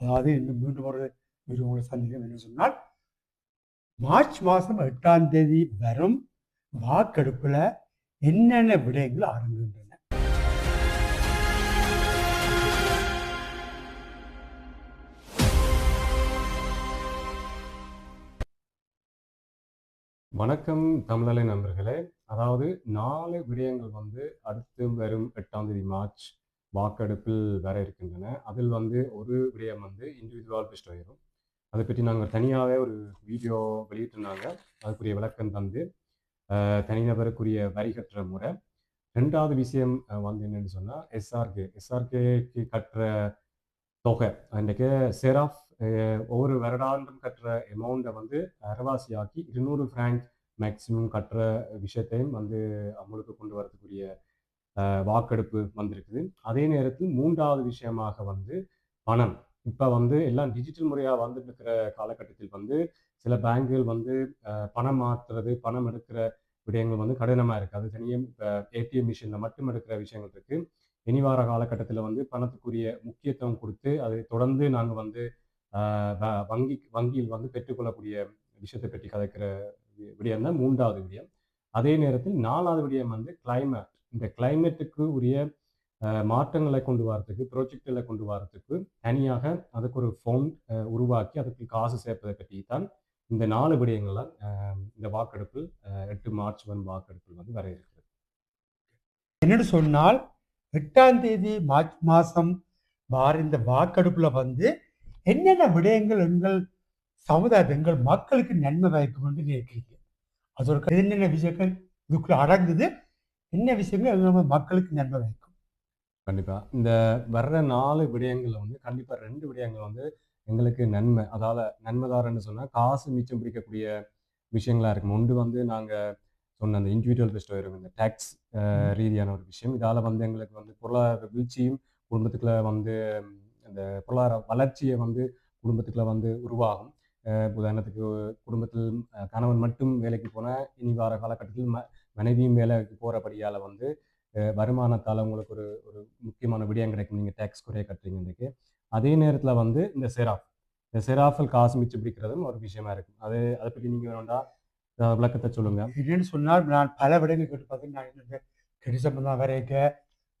அதாவது இன்னும் மீண்டும் ஒரு வீடு உங்களை சந்திக்கும் என்று சொன்னால் மார்ச் மாதம் எட்டாம் தேதி வரும் வாக்கெடுப்பில் என்னென்ன விடயங்கள் அடங்குகின்றன? வணக்கம் தமிழலை நண்பர்களே. அதாவது நாலு விடயங்கள் வந்து அடுத்து வரும் எட்டாம் தேதி மார்ச் வாக்கெடுப்பில் வர இருக்கின்றன. அதில் வந்து ஒரு விடயம் வந்து இண்டிவிஜுவல் பெஸ்ட் ஆயிரும். அதை பற்றி நாங்கள் தனியாகவே ஒரு வீடியோ வெளியிட்டிருந்தாங்க. அதுக்குரிய விளக்கம் தந்து தனிநபருக்குரிய வரி கட்டுற முறை. ரெண்டாவது விஷயம் வந்து என்னென்னு சொன்னால் எஸ்ஆர்கே எஸ்ஆர்கேக்கு கட்டுற தொகை அன்றைக்கு செராஃப் ஒவ்வொரு வருடாண்டும் கட்டுற எமௌண்ட்டை வந்து அரவாசியாக்கி இருநூறு ஃப்ராங்க் மேக்சிமம் கட்டுற விஷயத்தையும் வந்து அமலுக்கு கொண்டு வரதுக்குரிய வாக்கெடுப்பு வந்திருக்குது. அதே நேரத்தில் மூன்றாவது விஷயமாக வந்து பணம். இப்போ வந்து எல்லாம் டிஜிட்டல் முறையாக வந்துட்டு இருக்கிற காலகட்டத்தில் வந்து சில பேங்குகள் வந்து பணம் மாற்றுறது பணம் எடுக்கிற விடயங்கள் வந்து கடினமாக இருக்குது அது தனியாக இப்போ ஏடிஎம் மிஷினில் மட்டும் எடுக்கிற விஷயங்கள் இருக்குது இனி வார காலகட்டத்தில் வந்து பணத்துக்குரிய முக்கியத்துவம் கொடுத்து அதை தொடர்ந்து நாங்கள் வந்து வங்கி வங்கியில் வந்து பெற்றுக்கொள்ளக்கூடிய விஷயத்தை பற்றி கதைக்கிற விடயம் தான் மூன்றாவது விடயம். அதே நேரத்தில் நாலாவது விடயம் வந்து கிளைமேட் இந்த கிளைமேட்டுக்கு உரிய ஆஹ் மாற்றங்களை கொண்டு வரதுக்கு ப்ரொஜெக்டுகளை கொண்டு வரதுக்கு தனியாக அதுக்கு ஒரு ஃபோன் உருவாக்கி அதுக்கு காசு சேர்ப்பதை பற்றி தான் இந்த நாலு விடயங்கள்லாம் ஆஹ் இந்த வாக்கெடுப்பில் எட்டு மார்ச் ஒன் வாக்கெடுப்பில் வந்து வர இருக்கிறது. என்னென்னு சொன்னால் எட்டாம் தேதி மார்ச் மாதம் வார இந்த வாக்கெடுப்பில் வந்து என்னென்ன விடயங்கள் எங்கள் சமுதாயத்தை எங்கள் மக்களுக்கு நன்மை வாய்ப்பு என்று நினைக்கிறீங்க அது ஒரு என்னென்ன விஷயங்கள்? இதுக்குள்ள அடங்குது. என்ன விஷயங்கள்? நம்ம மக்களுக்கு நன்மை பயக்கும் கண்டிப்பாக இந்த வர்ற நாலு விடயங்களில் வந்து கண்டிப்பாக ரெண்டு விடயங்கள் வந்து எங்களுக்கு நன்மை. அதாவது நன்மைதாரன்னு சொன்னால் காசு மிச்சம் பிடிக்கக்கூடிய விஷயங்களா இருக்கும். ஒன்று வந்து நாங்கள் சொன்ன அந்த இண்டிவிஜுவல் பெஸ்ட் வரும் இந்த டேக்ஸ் ரீதியான ஒரு விஷயம். இதால் வந்து எங்களுக்கு வந்து பொருளாதார வீழ்ச்சியும் குடும்பத்துக்குள்ள வந்து அந்த பொருளாதார வளர்ச்சியை வந்து குடும்பத்துக்குள்ள வந்து உருவாகும். உதாரணத்துக்கு குடும்பத்தில் கணவன் மட்டும் வேலைக்கு போனால் இனி வார காலகட்டத்தில் ம மனைவியும் வேலைக்கு போகிறபடியால் வந்து வருமானத்தால் உங்களுக்கு ஒரு ஒரு முக்கியமான விடயம் கிடைக்கும். நீங்கள் டேக்ஸ் குறைய கட்டுறீங்க இன்றைக்கு. அதே நேரத்தில் வந்து இந்த செராஃப் இந்த செராஃபில் காசு மிச்சம் பிடிக்கிறதும் ஒரு விஷயமா இருக்கும். அது அதை பற்றி நீங்கள் வேணும்டா? விளக்கத்தை சொல்லுங்க. என்னன்னு சொன்னால் நான் பல விடங்கள் கேட்டு பார்த்தீங்கன்னா நான் இந்த கெடி சம்பந்தம் வரைக்க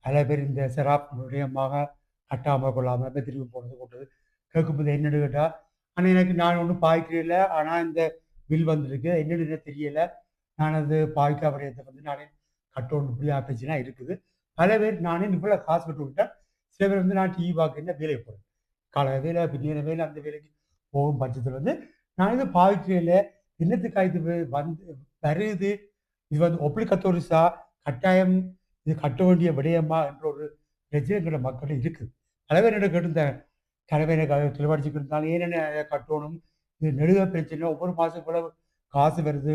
பல பேர் இந்த சிராப் விடயமாக கட்டாமல் கொள்ளாமல் திரும்பி போனது கொண்டது கேட்கும்போது என்னென்னு கேட்டால் ஆனால் எனக்கு நான் ஒன்றும் பாய்க்கிறதில்ல. ஆனால் இந்த பில் வந்திருக்கு. என்னென்னு தெரியல. நான் அது பாய்க்க விடயத்தை வந்து நானே கட்டணும் இப்படி ஆப்பிச்சுனா இருக்குது. பல பேர் நானே இவ்வளோ காசு கட்டு விட்டேன் சில பேர் வந்து நான் டிவி பார்க்குறேன் வேலைக்கு போகிறேன் காலை வேலை பின்னின வேலை அந்த வேலைக்கு போகும் பட்சத்தில் வந்து நான் இது பாய்க்கிறதில்ல. என்னத்துக்கு இது வந்து வருது? இது வந்து ஒப்ளிகத்தோரிசா கட்டாயம் இது கட்ட வேண்டிய விடயமா என்ற ஒரு பிரச்சனை எங்களோட மக்கள் இருக்குது. பல பேர் என்ன கேட்டிருந்தாங்க தலைவரை தெளிவடிச்சுக்கிட்டு இருந்தாலும் ஏன் கட்டணும்? இது நெடுக பிரச்சனை. ஒவ்வொரு மாதம் கூட காசு வருது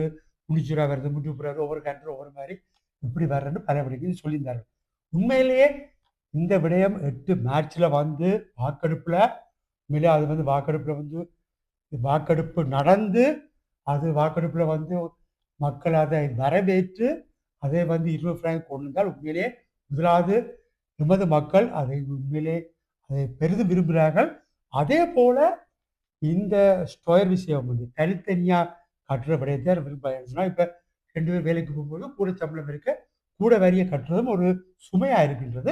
முடிச்சுரா வருது முட்டுப்புறா வருது ஒவ்வொரு கண்ட்ரி ஒவ்வொரு மாதிரி இப்படி வர்றேன்னு பல சொல்லியிருந்தார்கள். உண்மையிலேயே இந்த விடயம் எட்டு மேட்ச்சில் வந்து வாக்கெடுப்பில் உண்மையிலே அது வந்து வாக்கெடுப்பில் வந்து வாக்கெடுப்பு நடந்து அது வாக்கெடுப்பில் வந்து மக்கள் அதை வரவேற்று அதை வந்து இருபது பிராங்க் கொண்டு வந்தால் உண்மையிலே முதலாவது எமது மக்கள் அதை உண்மையிலே அதை பெரிதும் விரும்புகிறார்கள். அதே போல இந்த ஸ்டோயர் விஷயம் வந்து தனித்தனியாக கட்டுற விடயத்தை விரும்புகிறாங்க இப்போ ரெண்டு பேர் வேலைக்கு போகும்போது கூட சம்பளம் இருக்க கூட வரியை கட்டுறதும் ஒரு சுமையாக இருக்கின்றது.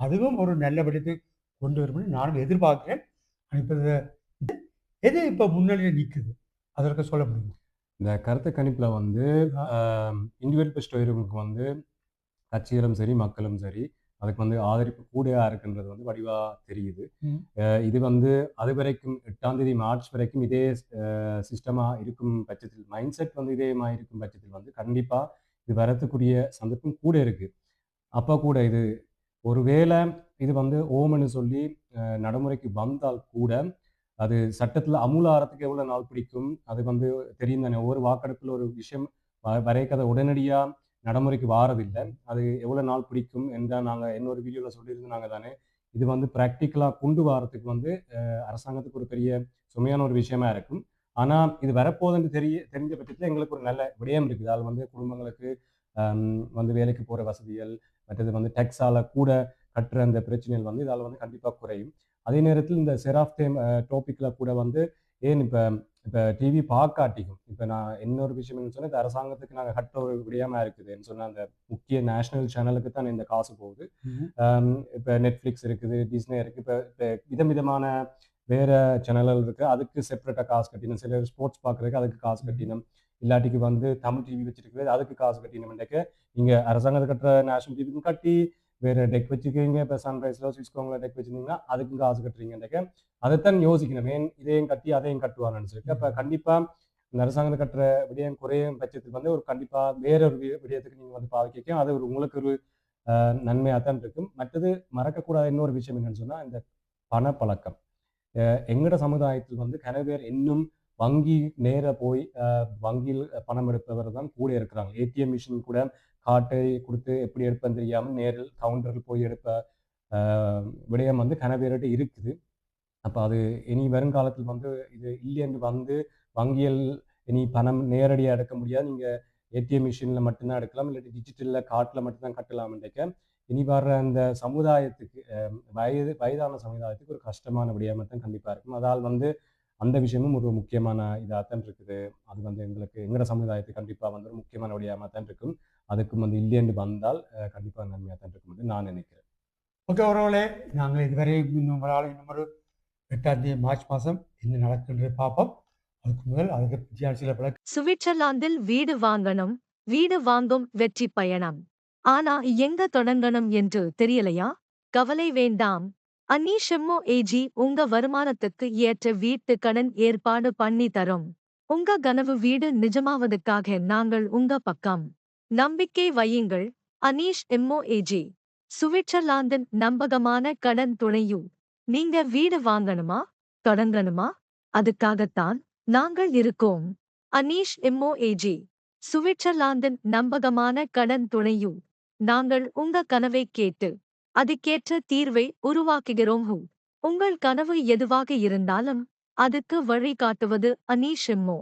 அதுவும் ஒரு நல்ல கொண்டு வரும்னு நானும் எதிர்பார்க்கிறேன். இப்போ இது எது இப்போ முன்னணியில் நிற்குது அதற்கு சொல்ல முடியும்? இந்த கருத்து கணிப்பில் வந்து இண்டிவிஜுவல் பெஸ்ட் வயருக்கு வந்து கட்சிகளும் சரி மக்களும் சரி அதுக்கு வந்து ஆதரிப்பு கூடையா இருக்குன்றது வந்து வடிவாக தெரியுது. இது வந்து அது வரைக்கும் எட்டாம் தேதி மார்ச் வரைக்கும் இதே சிஸ்டமாக இருக்கும் பட்சத்தில் மைண்ட் செட் வந்து இதேமாக இருக்கும் பட்சத்தில் வந்து கண்டிப்பாக இது வரத்துக்குரிய சந்தர்ப்பம் கூட இருக்கு. அப்போ கூட இது ஒருவேளை இது வந்து ஓமன்னு சொல்லி நடைமுறைக்கு வந்தால் கூட அது சட்டத்தில் அமுலாகிறதுக்கு எவ்வளோ நாள் பிடிக்கும்? அது வந்து தெரியும் தானே. ஒவ்வொரு வாக்கெடுப்பில் ஒரு விஷயம் வ- வரைக்கும் அதை உடனடியாக நடைமுறைக்கு வாரதில்லை. அது எவ்வளோ நாள் பிடிக்கும் என்றால் நாங்கள் இன்னொரு வீடியோவில் சொல்லியிருந்தாங்க தானே. இது வந்து ப்ராக்டிக்கலாக கொண்டு வரத்துக்கு வந்து அரசாங்கத்துக்கு ஒரு பெரிய சுமையான ஒரு விஷயமா இருக்கும். ஆனால் இது வரப்போதுன்னு தெரிய தெரிஞ்ச பட்சத்தில் எங்களுக்கு ஒரு நல்ல விடயம் இருக்குது. அது வந்து குடும்பங்களுக்கு வந்து வேலைக்கு போகிற வசதிகள் மற்றது வந்து டெக்ஸால கூட கட்டுற அந்த பிரச்சனைகள் வந்து இதால் வந்து கண்டிப்பாக குறையும். அதே நேரத்தில் இந்த செராஃப் டேம் டாபிக்ல கூட வந்து ஏன் இப்போ இப்போ டிவி பார்க்காட்டிக்கும் இப்போ நான் இன்னொரு விஷயம் என்ன சொன்னால் இந்த அரசாங்கத்துக்கு நாங்கள் கட்ட ஒரு விடயமா இருக்குதுன்னு சொன்ன அந்த முக்கிய நேஷனல் சேனலுக்கு தான் இந்த காசு போகுது. இப்போ நெட்ஃப்ளிக்ஸ் இருக்குது டிஸ்னே இருக்குது இப்போ இப்போ விதம் விதமான வேற சேனல்கள் இருக்குது அதுக்கு செப்பரேட்டாக காசு கட்டினோம் சில ஸ்போர்ட்ஸ் பார்க்குறதுக்கு அதுக்கு காசு கட்டினோம் இல்லாட்டிக்கு வந்து தமிழ் டிவி வச்சிருக்கிறது அதுக்கு காசு கட்டினோம்னாக்க நீங்கள் அரசாங்கத்தை கட்டுற நேஷனல் டிவிக்கும் கட்டி வேற டெக் வச்சுக்கிறீங்க இப்போ சன்ரைஸில் சுவிஸ்கோங்கில் டெக் வச்சுருந்தீங்கன்னா அதுக்கும் காசு கட்டுறீங்க அதைத்தான் யோசிக்கணும். ஏன் இதையும் கட்டி அதையும் கட்டுவான்னு சொல்லிட்டு இப்போ கண்டிப்பாக இந்த அரசாங்கத்தை கட்டுற விடயம் குறையும் பட்சத்துக்கு வந்து ஒரு கண்டிப்பாக வேற ஒரு வி- விடயத்துக்கு நீங்கள் வந்து பாவிக்க அது ஒரு உங்களுக்கு ஒரு நன்மையாக தான் இருக்கும். மற்றது மறக்கக்கூடாத இன்னொரு விஷயம் என்னன்னு சொன்னால் இந்த பணப்பழக்கம். அஹ் எங்கட சமுதாயத்தில் வந்து கன பேர் இன்னும் வங்கி நேர போய் வங்கியில் பணம் எடுப்பவர் தான் கூட இருக்கிறாங்க. ஏடிஎம் மிஷின் கூட காட்டை கொடுத்து எப்படி எடுப்பேன்னு தெரியாமல் நேரில் கவுண்டரில் போய் எடுப்ப விடயம் வந்து கனவேறிட்டு இருக்குது. அப்போ அது இனி வருங்காலத்தில் வந்து இது இல்லைன்னு வந்து வங்கியில் இனி பணம் நேரடியாக எடுக்க முடியாது. நீங்கள் ஏடிஎம் மிஷினில் மட்டும்தான் எடுக்கலாம். இல்லாட்டி டிஜிட்டலில் காட்டில் மட்டும்தான் கட்டலாம் நினைக்க இனி வர்ற அந்த சமுதாயத்துக்கு வயது வயதான சமுதாயத்துக்கு ஒரு கஷ்டமான விடயமாக தான் கண்டிப்பாக இருக்கும். அதால் வந்து அந்த விஷயமும் ஒரு முக்கியமான இதாக தான் இருக்குது. அது வந்து எங்களுக்கு எங்களோட சமுதாயத்துக்கு கண்டிப்பாக வந்து ஒரு முக்கியமான விடயமாக தான் இருக்கும். அதுக்கும் வந்து இல்லைன்னு வந்தால் கண்டிப்பாக நன்மையாக தான் இருக்கும் என்று நான் நினைக்கிறேன். ஓகே உறவுகளே நாங்கள் இதுவரை இன்னும் இன்னும் ஒரு எட்டாம் தேதி மார்ச் மாதம் என்ன நடக்குன்றது பார்ப்போம். அதுக்கு முதல் அதுக்கு சில பல சுவிட்சர்லாந்தில் வீடு வாங்கணும் வீடு வாங்கும் வெற்றி பயணம். ஆனா எங்க தொடங்கணும் என்று தெரியலையா? கவலை வேண்டாம். அன்னீஷம்மோ ஏஜி உங்க வருமானத்துக்கு ஏற்ற வீட்டு கடன் ஏற்பாடு பண்ணி தரும். உங்க கனவு வீடு நிஜமாவதுக்காக நாங்கள் உங்க பக்கம். நம்பிக்கை வையுங்கள் அனீஷ் எம்மோ ஏஜி. சுவிட்சர்லாந்தின் நம்பகமான கடன் துணையும் நீங்க வீடு வாங்கணுமா? தொடங்கணுமா? அதுக்காகத்தான் நாங்கள் இருக்கோம். அனீஷ் எம்மோ ஏஜி. சுவிட்சர்லாந்தின் நம்பகமான கடன் துணையும் நாங்கள் உங்க கனவை கேட்டு அதுக்கேற்ற தீர்வை உருவாக்குகிறோம் உங்கள் கனவு எதுவாக இருந்தாலும் அதுக்கு வழிகாட்டுவது அனீஷிம்மோ அனீஷ் எம்மோ